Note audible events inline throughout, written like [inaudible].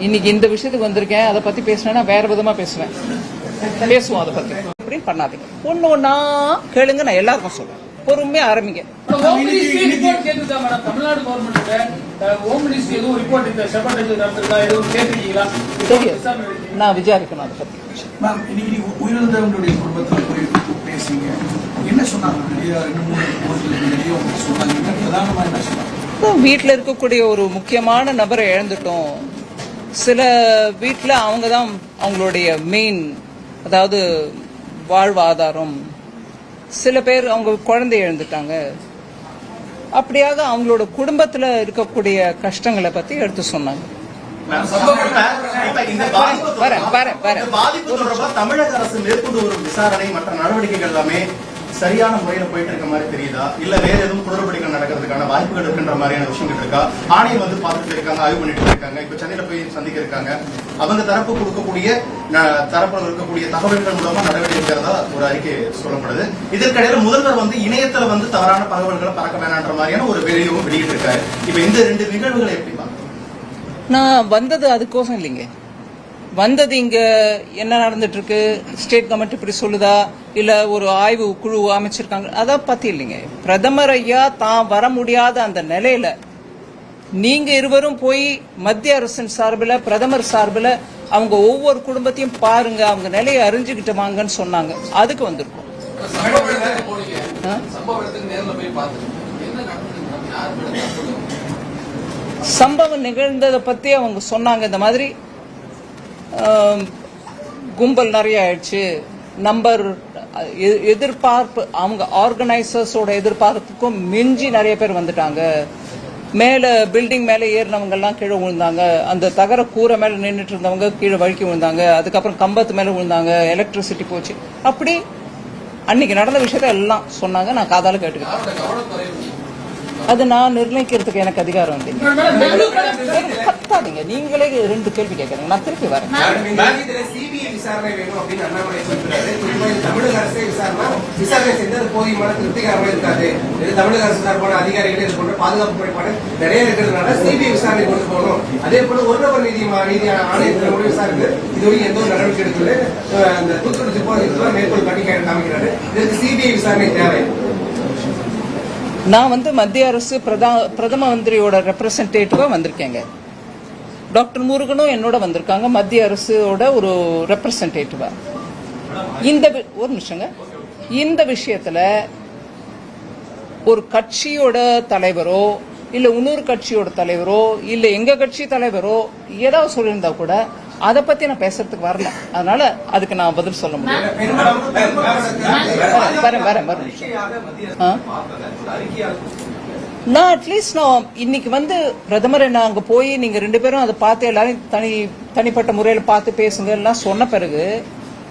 இன்னைக்கு இந்த விஷயத்துக்கு வந்திருக்கேன். அதை பத்தி பேசினேன்னா வேற விதமா பேசுவேன். பேசுவோம் அதை பத்தி. அப்படின்னு பண்ணாதீங்க. ஒண்ணு ஒண்ணா கேளுங்க நான் எல்லாருக்கும் சொல்றேன். பொறுமையா ஆரம்பிங்க. நான் விசாரிக்கணும் அதை பத்தி. உயிரிழந்தவங்களுடைய குடும்பத்தில் பேசுங்க என்ன சொன்னாங்க? வீட்டில் இருக்கக்கூடிய ஒரு முக்கியமான நபரை இழந்துட்டோம். சில வீட்டில் அவங்க தான் அவங்களுடைய மெயின் அதாவது வாழ்வாதாரம் சில பேர் அவங்க குழந்தை இழந்துட்டாங்க. அப்படியாக அவங்களோட குடும்பத்தில் இருக்கக்கூடிய கஷ்டங்களை பற்றி எடுத்து சொன்னாங்க. தமிழக அரசு மேற்கொண்டு வரும் விசாரணை மற்ற நடவடிக்கைகள் எல்லாமே சரியான முறையில போயிட்டு இருக்க மாதிரி தெரியுதா? இல்ல வேற எதுவும் குளறுபடிகள் நடக்கிறதுக்கான வாய்ப்புகள் இருக்குன்ற மாதிரியான விஷயங்கள் இருக்கா ஆணையம் வந்து பார்த்துட்டு இருக்காங்க ஆய்வு பண்ணிட்டு இருக்காங்க. இப்ப சென்னையில போய் சந்திக்க இருக்காங்க. அவங்க தரப்பு கொடுக்கக்கூடிய ந- தரப்புல இருக்கக்கூடிய தகவல்கள் மூலமா நடவடிக்கை இருக்கிறதா ஒரு அறிக்கை சொல்லப்படுது. இதற்கிடையில முதல்வர் வந்து இணையத்துல வந்து தவறான தகவல்களை பறக்க வேணான்ற மாதிரியான ஒரு வெளியும் வெளியிட்டு இருக்காரு இப்ப இந்த ரெண்டு நிகழ்வுகளை எப்படி பார்க்கணும் நான் வந்தது அதுக்கோசம் இல்லைங்க. வந்தது இங்க என்ன நடந்துட்டு இருக்கு ஸ்டேட் கவர்மெண்ட் இப்படி சொல்லுதா? இல்ல ஒரு ஆய்வு குழு அமைச்சிருக்காங்க? அதை பத்தி இல்லைங்க. பிரதமர் ஐயா தான் வர முடியாத அந்த நிலையில நீங்க இருவரும் போய் மத்திய அரசின் சார்பில் பிரதமர் சார்பில் அவங்க ஒவ்வொரு குடும்பத்தையும் பாருங்க. அவங்க நிலையை அறிஞ்சுக்கிட்டு வாங்கன்னு சொன்னாங்க. அதுக்கு வந்திருக்கோம். சம்பவம் நிகழ்ந்ததை பத்தி அவங்க சொன்னாங்க. இந்த மாதிரி கும்பல் நிறைய ஆயிடுச்சு. நம்பர் எதிர்பார்ப்பு அவங்க ஆர்கனைசர்ஸோட எதிர்பார்ப்புக்கும் மிஞ்சி நிறைய பேர் வந்துட்டாங்க. மேலே பில்டிங் மேலே ஏறினவங்கெல்லாம் கீழே விழுந்தாங்க. அந்த தகர கூரை மேலே நின்றுட்டு இருந்தவங்க கீழே வழுக்கி விழுந்தாங்க. அதுக்கப்புறம் கம்பத்து மேலே விழுந்தாங்க. எலக்ட்ரிசிட்டி போச்சு. அப்படி அன்னைக்கு நடந்த விஷயத்த எல்லாம் சொன்னாங்க. நான் காதால கேட்டுக்கிட்டேன். அது நான் நிர்ணயிக்கிறதுக்கு எனக்கு அதிகாரம் வந்து கத்தாதீங்க நீங்களே ரெண்டு கேள்வி கேட்கறீங்க. நான் திருப்பி வரேன். சிபிஐ விசாரணை வேணும் அப்படின்னு தமிழக அரசே விசாரணை. விசாரணை இருக்காது. இது தமிழக அரசு நிறைய விசாரணை கொண்டு போகணும். அதே ஆணையத்தில் எந்த ஒரு நடவடிக்கை காட்டி காமிக்கிறாரு. இதுக்கு சிபிஐ விசாரணை தேவை. நான் வந்து மத்திய அரசு பிரதா பிரதம மந்திரியோட ரெப்ரசன்டேட்டிவா வந்திருக்கேங்க. டாக்டர் முருகனும் என்னோட வந்திருக்காங்க மத்திய அரசோட ஒரு ரெப்ரசன்டேட்டிவா இந்த ஒரு நிமிஷங்க. இந்த விஷயத்துல ஒரு கட்சியோட தலைவரோ இல்ல இன்னொரு கட்சியோட தலைவரோ இல்ல எங்க கட்சி தலைவரோ ஏதாவது சொல்லியிருந்தா கூட அதை பத்தி நான் பேசுறதுக்கு வரல அதனால அதுக்கு நான் பதில் சொல்ல முடியும் வரேன், வரேன் வரேன்? நான் அட்லீஸ்ட் நான் இன்னைக்கு வந்து பிரதமர் என்ன அங்க போய் நீங்க ரெண்டு பேரும் அதை பார்த்து எல்லாரையும் தனி தனிப்பட்ட முறையில பார்த்து பேசுங்க எல்லாம் சொன்ன பிறகு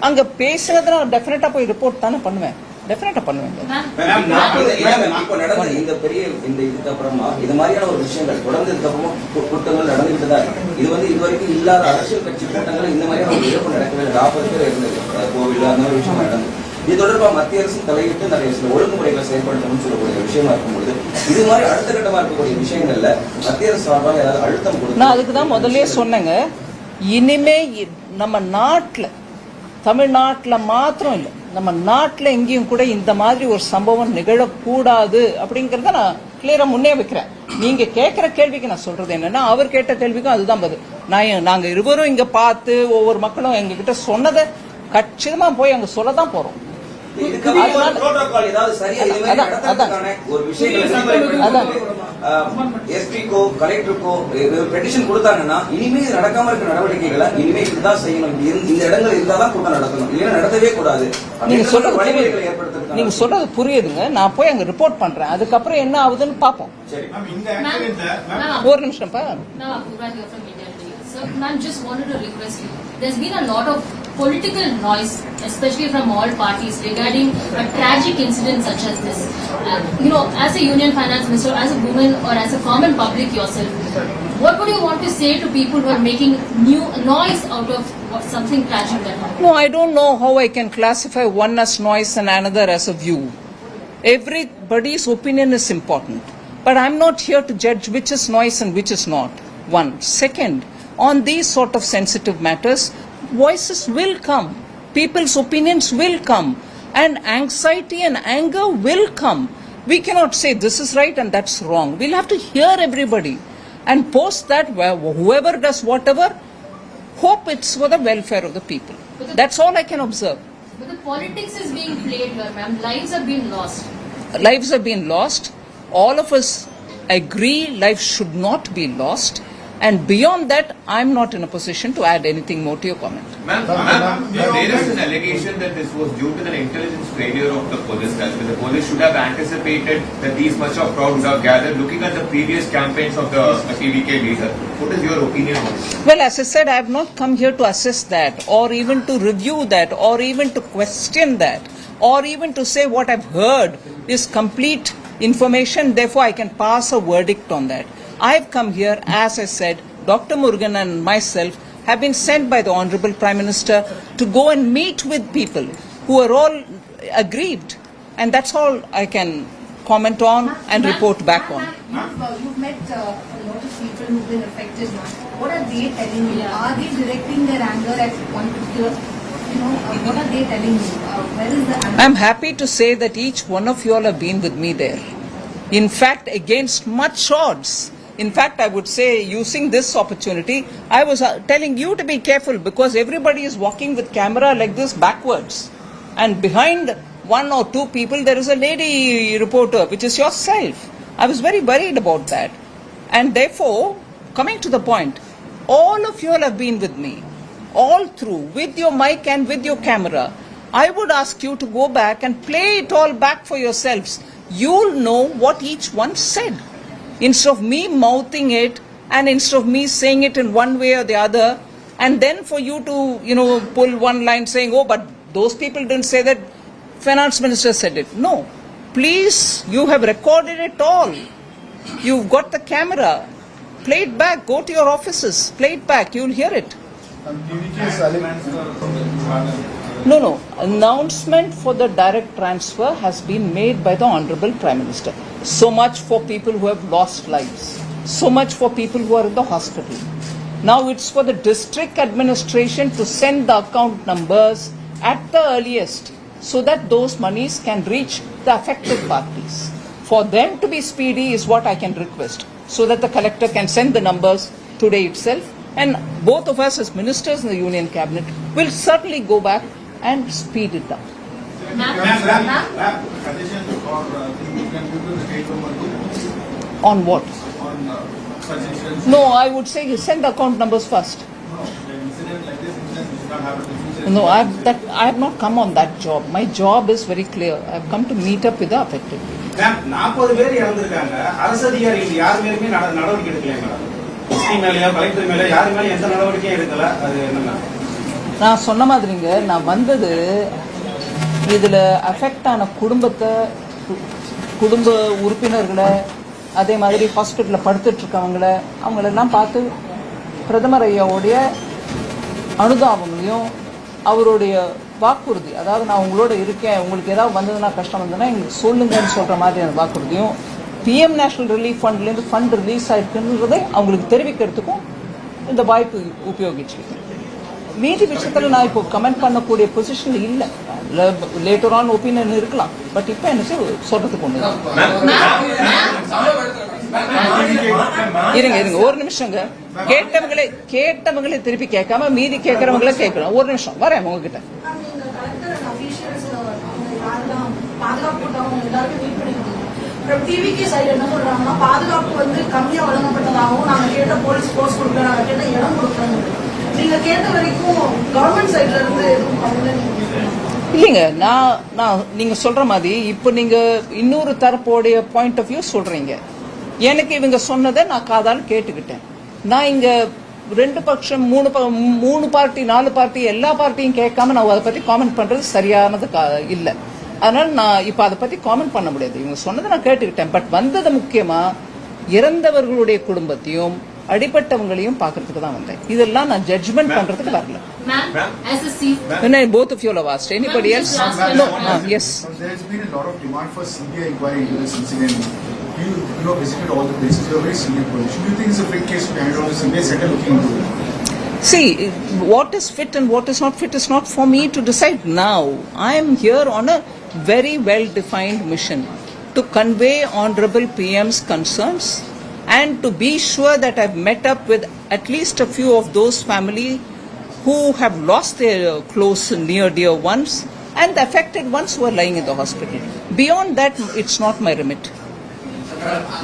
அங்க பேசுனதை நான் டெஃபினட்டா போய் ரிப்போர்ட் தானே பண்ணுவேன் டெஃபினட்டா நடந்த இந்த பெரிய இந்த இதுக்கு அப்புறமா இது மாதிரியான ஒரு விஷயங்கள் தொடர்ந்து இதுக்கு அப்புறமா கு- கூட்டங்கள் நடந்துகிட்டு தான் இருக்கு. இது வந்து இதுவரைக்கும் இல்லாத அரசியல் கட்சி கூட்டங்கள் இந்த மாதிரியான ஒரு இழப்பு நடக்கவே நாற்பது பேர் இருந்தது. கோவில் அந்த மாதிரி விஷயம் நடந்தது இது தொடர்பா மத்திய அரசு தலையிட்டு நிறைய சில ஒழுங்குமுறைகளை செயல்படுத்தணும்னு சொல்லக்கூடிய விஷயமா இருக்கும்பொழுது இது மாதிரி அடுத்த கட்டமா இருக்கக்கூடிய விஷயங்கள்ல மத்திய அரசு சார்பாக ஏதாவது அழுத்தம் கொடுத்து நான் அதுக்கு தான் முதல்லயே சொன்னேங்க. இனிமே நம்ம நாட்டுல தமிழ்நாட்டில் மாத்திரம் இல்லை. நம்ம நாட்டில் எங்கேயும் கூட இந்த மாதிரி ஒரு சம்பவம் நிகழக்கூடாது அப்படிங்கிறத நான் கிளியரா முன்னே வைக்கிறேன். நீங்க கேட்கிற கேள்விக்கு நான் சொல்றது என்னன்னா அவர் கேட்ட கேள்விக்கும் அதுதான் பதில். நான் நாங்கள் நாங்க இருவரும் இங்க பார்த்து ஒவ்வொரு மக்களும் எங்ககிட்ட சொன்னதை கச்சிதமா போய் அங்க சொல்லதான் போறோம். போகிறோம் ஒரு. எஸ்பிக்கோ கலெக்டருக்கோ பெட்டிஷன் கொடுத்தாங்கன்னா இனிமே நடக்காம இருக்க நடவடிக்கைகளை இனிமே இதுதான் செய்யணும். இந்த இடங்கள் இருந்தாதான் கூட்டம் நடத்தணும். இல்லைன்னா நடத்தவே கூடாது. நீங்க சொல்றது வழிமுறைகளை நீங்க சொல்றது புரியுதுங்க. நான் போய் அங்க ரிப்போர்ட் பண்றேன். அதுக்கப்புறம் என்ன ஆகுதுன்னு பாப்போம் சரி. ஒரு நிமிஷம்ப்பா. So, ma'am, just wanted to request you. There's been a lot of political noise, especially from all parties, regarding a tragic incident such as this. Uh, you know, as a union finance minister, as a woman, or as a common public yourself, what would you want to say to people who are making new noise out of something tragic that happened? No, I don't know how I can classify one as noise and another as a view. Everybody's opinion is important. But I'm not here to judge which is noise and which is not. One. Second, on these sort of sensitive matters, voices will come. People's opinions will come. And anxiety and anger will come. We cannot say this is right and that's wrong. We'll have to hear everybody. And post that, wh- whoever does whatever, hope it's for the welfare of the people. That's all I can observe. But the politics is being played here, ma'am. Lives are being lost. lives have been lost. All of us agree life should not be lost. And beyond that, I'm not in a position to add anything more to your comment. Ma'am, ma'am, there is an allegation that this was due to the intelligence failure of the police. That the police should have anticipated that these much of crowd would have gathered. Looking at the previous campaigns of the TVK leader, what is your opinion on it? Well, as I said, I have not come here to assess that, or even to review that, or even to question that, or even to say what I've heard is complete information, therefore I can pass a verdict on that. I've come here, as I said, Dr. Murugan and myself have been sent by the Honorable Prime Minister to go and meet with people who are all aggrieved. And that's all I can comment on and report back on. You've, uh, met uh, a lot of people who've been affected, ma'am. What are they telling you? Are they directing their anger at one particular, you know, uh, what are they telling you? Uh, where is the anger? I'm happy to say that each one of you all have been with me there. In fact, against much odds. In fact, I would say, using this opportunity, I was uh, telling you to be careful because everybody is walking with camera like this backwards. And behind one or two people, there is a lady reporter, which is yourself. I was very worried about that. And therefore, coming to the point, all of you all have been with me, all through, with your mic and with your camera. I would ask you to go back and play it all back for yourselves. You'll know what each one said. Instead of me mouthing it and instead of me saying it in one way or the other, and then for you to, you know, pull one line saying, oh, but those people didn't say that, finance minister said it. No. Please, you have recorded it all. You've got the camera. Play it back. Go to your offices. Play it back. You'll hear it. No, no. Announcement for the direct transfer has been made by the Honorable Prime Minister. So much for people who have lost lives. So much for people who are in the hospital. Now it's for the district administration to send the account numbers at the earliest so that those monies can reach the affected parties. For them to be speedy is what I can request so that the collector can send the numbers today itself and both of us as ministers in the union cabinet will certainly go back and speed it up. On what? on uh, suggestions. No, I would say you send the account numbers first. No, I've I have that I have not come on that job. My job is very clear. I have come to meet up with the affected people. Ma'am நாற்பது பேர் இறந்திருக்காங்க அரசு அதிகாரிகள் யார் மேலுமே நடவடிக்கை எடுக்கலையா madam collector யாரு எந்த நடவடிக்கையும் எடுக்கல அது என்ன நான் சொன்ன மாதிரிங்க நான் வந்தது இதில் அஃபெக்ட் ஆன குடும்பத்தை குடும்ப உறுப்பினர்களை அதே மாதிரி ஹாஸ்பிட்டலில் படுத்துட்ருக்கவங்கள அவங்களெல்லாம் பார்த்து பிரதமர் ஐயாவுடைய அனுதாபங்களையும் அவருடைய வாக்குறுதி அதாவது நான் உங்களோட இருக்கேன் உங்களுக்கு ஏதாவது வந்ததுன்னா கஷ்டம் வந்ததுன்னா எங்களுக்கு சொல்லுங்கன்னு சொல்கிற மாதிரியான வாக்குறுதியும் பிஎம் நேஷனல் ரிலீஃப் ஃபண்ட்லேருந்து ஃபண்ட் ரிலீஸ் ஆயிருக்குன்றதை அவங்களுக்கு தெரிவிக்கிறதுக்கும் இந்த வாய்ப்பு உபயோகிச்சிருக்கேன் மீதி விஷயத்துல நான் இப்போ கமெண்ட் பண்ணக்கூடிய பொசிஷன் இல்ல. லேட்டர் ஆன் ஒப்பீனியன் இருக்கலாம். பட் இப்போ என்ன சொல்றதுக்கு ஒண்ணு இருங்க இருங்க. ஒரு நிமிஷங்க கேட்டவங்களே கேட்டவங்களே திருப்பி கேட்காம மீதி கேட்கறவங்களே கேட்கணும் ஒரு நிமிஷம். வரேன் உங்ககிட்ட. பாதுகாப்பு அப்புறம் சைடு என்ன சொல்றாங்கன்னா பாதுகாப்பு வந்து கம்மியா வழங்கப்பட்டதாகவும் நாங்க கேட்ட போலீஸ் போஸ்ட் கொடுக்கல நாங்க கேட்ட இடம் கொடுக்கல நீங்க கேட்ட வரைக்கும் கவர்மெண்ட் சைடுல இருந்து எதுவும் பண்ணல இல்லைங்க நான் நான் நீங்க சொல்ற மாதிரி இப்போ நீங்க இன்னொரு தரப்போடைய பாயிண்ட் ஆஃப் வியூ சொல்றீங்க. எனக்கு இவங்க சொன்னதை நான் காதால் கேட்டுக்கிட்டேன். நான் இங்க ரெண்டு பட்சம் மூணு ப- மூணு பார்ட்டி நாலு பார்ட்டி எல்லா பார்ட்டியும் கேட்காம நான் அதை பத்தி காமெண்ட் பண்றது சரியானது கா- இல்ல. அதனால நான் இப்ப அதை பத்தி காமெண்ட் பண்ண முடியாது. இவங்க சொன்னதை நான் கேட்டுக்கிட்டேன். பட் வந்தது முக்கியமா இறந்தவர்களுடைய குடும்பத்தையும் அடிப்பட்டவங்களையும் பார்க்கறதுக்கு தான் வந்தேன் இதெல்லாம் நான் ஜட்ஜ்மெண்ட் பண்றதுக்கு வரல ma'am, as a chief, When I, both of you have asked. Anybody Ma'am, else? just last No. question. Ah, yes. There's been a lot of demand for CBI inquiry into this incident. You, you know, visited all the places. You're a very senior position. Do you think it's a big case to hand on to CBI? Settle looking into it. See, what is fit and what is not fit is not for me to decide now. I am here on a very well defined mission to convey Honorable PM's concerns and to be sure that I've met up with at least a few of those family who have lost their uh, close near dear ones and the affected ones who are lying in the hospital. Beyond that, it's not my remit.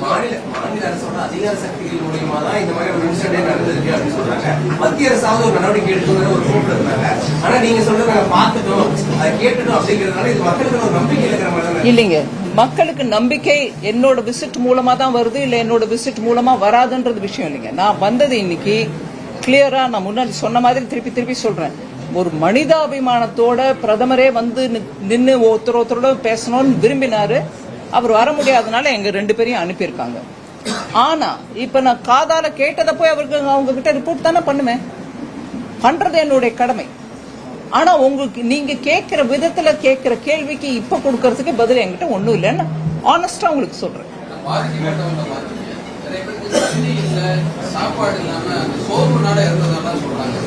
மாநில மாநில அரசோட அதிகார சக்திகள் மூலியமா தான் இந்த மாதிரி ஒரு இன்சிடென்ட் நடந்திருக்கு அப்படின்னு சொல்றாங்க. மத்திய அரசாவது ஒரு நடவடிக்கை எடுக்கணுங்கிற ஒரு கூப்பிட்டு இருந்தாங்க ஆனா நீங்க சொல்றது நாங்க பாத்துட்டோம் அதை கேட்டுட்டோம் அப்படிங்கிறதுனால இது மக்களுக்கு ஒரு நம்பிக்கை இருக்கிற மாதிரி தானே இல்லைங்க. மக்களுக்கு நம்பிக்கை என்னோட விசிட் மூலமா தான் வருது இல்ல என்னோட விசிட் மூலமா வராதுன்றது விஷயம் இல்லைங்க. நான் வந்தது இன்னைக்கு கிளியரா நான் முன்னாடி சொன்ன மாதிரி திருப்பி திருப்பி சொல்றேன். ஒரு மனிதாபிமானத்தோட பிரதமரே வந்து நின்று ஒருத்தர் ஒருத்தரோட பேசணும்னு விரும்பினாரு. அவர் வர முடியாதனால எங்க ரெண்டு பேரையும் அனுப்பியிருக்காங்க. ஆனா இப்ப நான் காதால கேட்டதை போய் அவருக்கு அவங்க கிட்ட ரிப்போர்ட் தானே பண்ணுவேன் பண்றது என்னுடைய கடமை. ஆனா உங்களுக்கு நீங்க கேட்கிற விதத்துல கேட்கிற கேள்விக்கு இப்ப கொடுக்கறதுக்கு பதில் என்கிட்ட ஒண்ணும் இல்லைன்னு ஆனஸ்டா உங்களுக்கு சொல்றேன். நிறைய பேருக்கு தண்ணி இல்ல சாப்பாடு இல்லாம சோர்வுனால இருந்ததெல்லாம் சொல்றாங்க.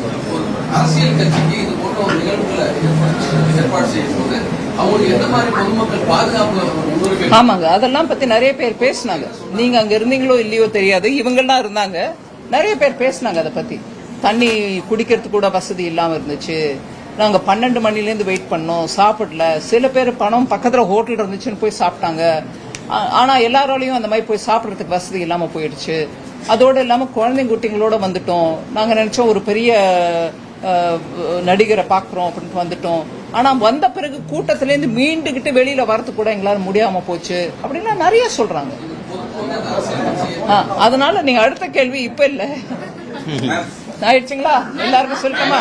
அரசியல் கட்சிக்கு இது போன்ற ஒரு நிகழ்வுகளை ஏற்பாடு ஏற்பாடு செய்யும்போது அவங்களுக்கு எந்த மாதிரி பொதுமக்கள் பாதுகாப்பு ஆமாங்க அதெல்லாம் பத்தி நிறைய பேர் பேசினாங்க. நீங்க அங்க இருந்தீங்களோ இல்லையோ தெரியாது இவங்கெல்லாம் இருந்தாங்க. நிறைய பேர் பேசினாங்க அதை பத்தி. தண்ணி குடிக்கிறதுக்கு கூட வசதி இல்லாம இருந்துச்சு. நாங்க பன்னெண்டு மணிலேருந்து வெயிட் பண்ணோம் சாப்பிடல. சில பேர் பணம் பக்கத்துல ஹோட்டல் இருந்துச்சுன்னு போய் சாப்பிட்டாங்க. ஆ- ஆனா எல்லாராலையும் அந்த மாதிரி போய் சாப்பிடறதுக்கு வசதி இல்லாம போயிடுச்சு. அதோட இல்லாம குழந்தைங்க குட்டிங்களோட வந்துட்டோம். நாங்க நினைச்சோம் ஒரு பெரிய நடிகரை பாக்குறோம் அப்படின்ட்டு வந்துட்டோம். ஆனா வந்த பிறகு கூட்டத்துல இருந்து மீண்டுகிட்டு வெளியில வரது கூட எங்களால முடியாம போச்சு. அப்படின்னா நிறைய சொல்றாங்க. ஆ, அதனால நீங்க அடுத்த கேள்வி இப்ப இல்ல. [laughs] ஆயிடுச்சுங்களா? எல்லாருக்கும் சுருக்கமா.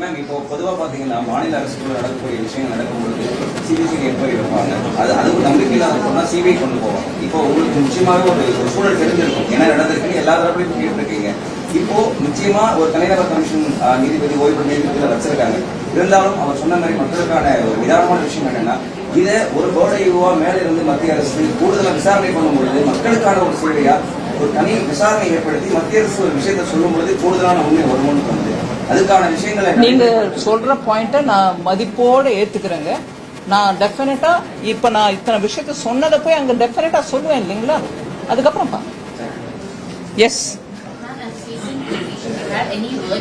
மேம், இப்போ பொதுவா பாத்தீங்கன்னா மாநில அரசுக்குள்ள நடக்கக்கூடிய விஷயங்கள் நடக்கும்போது சிபிசிஐ என்கொயரி வைப்பாங்க. அது அது ஒரு நம்பிக்கை இல்லாத சொன்னா சிபிஐ கொண்டு போவோம் இப்போ உங்களுக்கு நிச்சயமாக ஒரு சூழல் தெரிஞ்சிருக்கும். என்ன நடந்திருக்குன்னு எல்லா தரப்புலையும் கேட்டிருக்கீங்க இப்போ நிச்சயமா ஒரு தனிநபர் கமிஷன் நீதிபதி ஓய்வு நீதிபதியில வச்சிருக்காங்க. இருந்தாலும் அவர் சொன்ன மாதிரி மக்களுக்கான ஒரு நிதானமான விஷயம் என்னன்னா இதை ஒரு கோடையுவா மேல இருந்து மத்திய அரசு கூடுதலாக விசாரணை பண்ணும்பொழுது மக்களுக்கான ஒரு சேவையா ஒரு தனி விசாரணை ஏற்படுத்தி மத்திய அரசு ஒரு விஷயத்தை சொல்லும் பொழுது கூடுதலான உண்மை வருமானு தோணுது. அதுக்கான விஷயங்களை நீங்க சொல்ற பாயிண்ட நான் மதிப்போட ஏத்துக்கிறேங்க. நான் டெஃபினட்டா இப்ப நான் இத்தனை விஷயத்த சொன்னதை போய் அங்க டெஃபினட்டா சொல்லுவேன் இல்லைங்களா? அதுக்கப்புறம் பா yes any for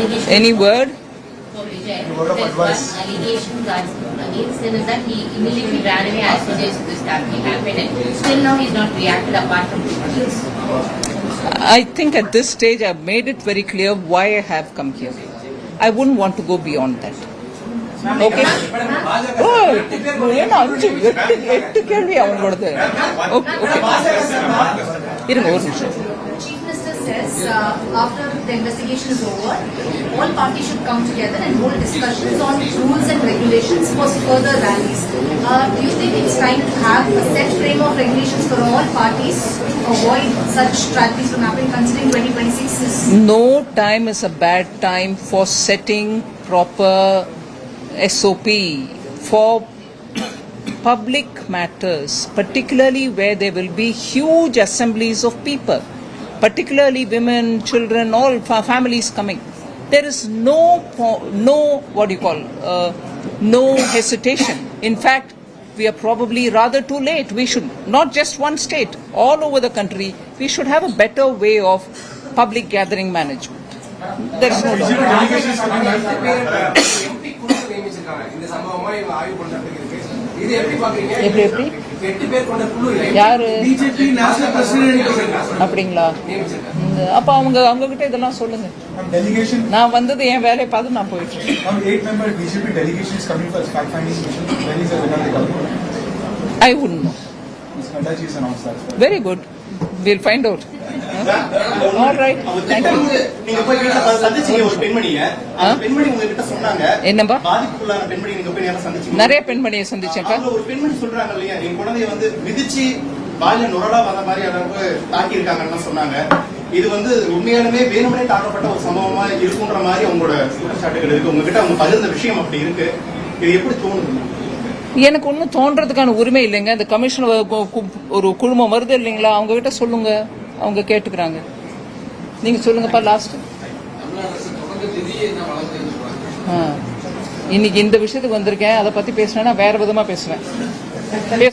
Vijay any word for Vijay. word of There's advice. one allegation that's that he immediately ran away as soon as this happened and still now he's not reacted apart from. I think at this stage I've made it very clear why I have come here. I wouldn't want to go beyond that. Okay. Oh, ಓ ಏನು ಅಂಚು ಎಟ್ಟು uh, after the investigation is over, all parties should come together and hold discussions on rules and regulations for further rallies. Uh, do you think it's time to have a set frame of regulations for all parties to avoid such tragedies from happening considering 2026 is No time is a bad time for setting proper SOP for public matters, particularly where there will be huge assemblies of people, particularly women, children, all fa- families coming. There is no, po- no, what do you call, uh, no hesitation. In fact, we are probably rather too late. We should, not just one state, all over the country, we should have a better way of public gathering management. There is no doubt. MP குழு நியமிச்சிருக்காங்க இந்த சம்பவமா இவங்க ஆய்வு பண்றதுக்கு இருக்கு இது எப்படி பாக்குறீங்க எப்படி, யாரு? அப்படிங்களா? அப்ப அவங்க அவங்க கிட்ட இதெல்லாம் சொல்லுங்க. நான் வந்தது என் வேலையை பார்த்து நான் போயிட்டு இருக்கேன்? I know that. Very good will find out நீங்க போய் சந்திச்சீங்க ஒரு பெண்மணிய? பெண்மணி உங்ககிட்ட சொன்னாங்க. என்னப்பா? பாதிப்புக்குள்ளான பெண்மணி நீங்க போய் நேரம் சந்திச்சீங்க. நிறைய பெண்மணியை சந்திச்சேன்ப்பா. ஒரு பெண்மணி சொல்றாங்க இல்லையா என் குழந்தைய வந்து விதிச்சு பாலியல் நுரலா வந்த மாதிரி அளவுக்கு தாக்கி இருக்காங்கன்னு சொன்னாங்க. இது வந்து உண்மையாலுமே வேணுமனே தாக்கப்பட்ட ஒரு சம்பவமா இருக்குன்ற மாதிரி உங்களோட குற்றச்சாட்டுகள் இருக்கு. உங்ககிட்ட அவங்க பகிர்ந்த விஷயம் அப்படி இருக்கு. இது எப்படி தோணுது? எனக்கு ஒன்றும் தோன்றதுக்கான உரிமை இல்லைங்க. இந்த கமிஷன் ஒரு குழுமம் வருது இல்லைங்களா? அவங்க கிட்ட சொல்லுங்க. அவங்க கேட்டுக்கிறாங்க. நீங்க சொல்லுங்கப்பா லாஸ்ட் இன்னைக்கு இந்த விஷயத்துக்கு வந்திருக்கேன். அதை பத்தி பேசினேன்னா வேற விதமா பேசுவேன்.